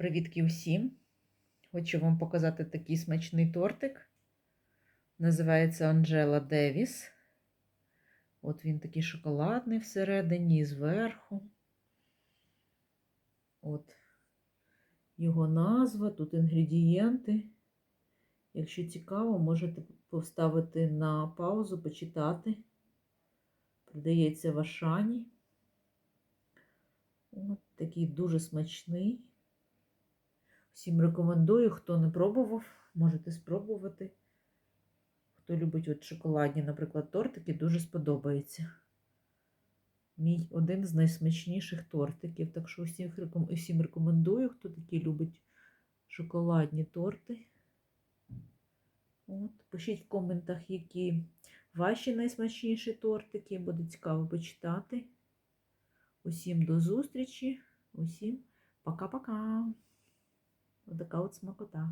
Привітки усім! Хочу вам показати такий смачний тортик. Називається Анджела Девіс. От він такий шоколадний всередині і зверху. От його назва, тут інгредієнти. Якщо цікаво, можете поставити на паузу, почитати. Продається в Ашані. От такий дуже смачний. Всім рекомендую, хто не пробував, можете спробувати. Хто любить от шоколадні, наприклад, тортики, дуже сподобається. Мій один з найсмачніших тортиків. Так що всім, рекомендую, хто такі любить шоколадні торти. От, Пишіть в коментах, які ваші найсмачніші тортики. Буде цікаво почитати. Усім до зустрічі, усім пока-пока. Отака от смакота.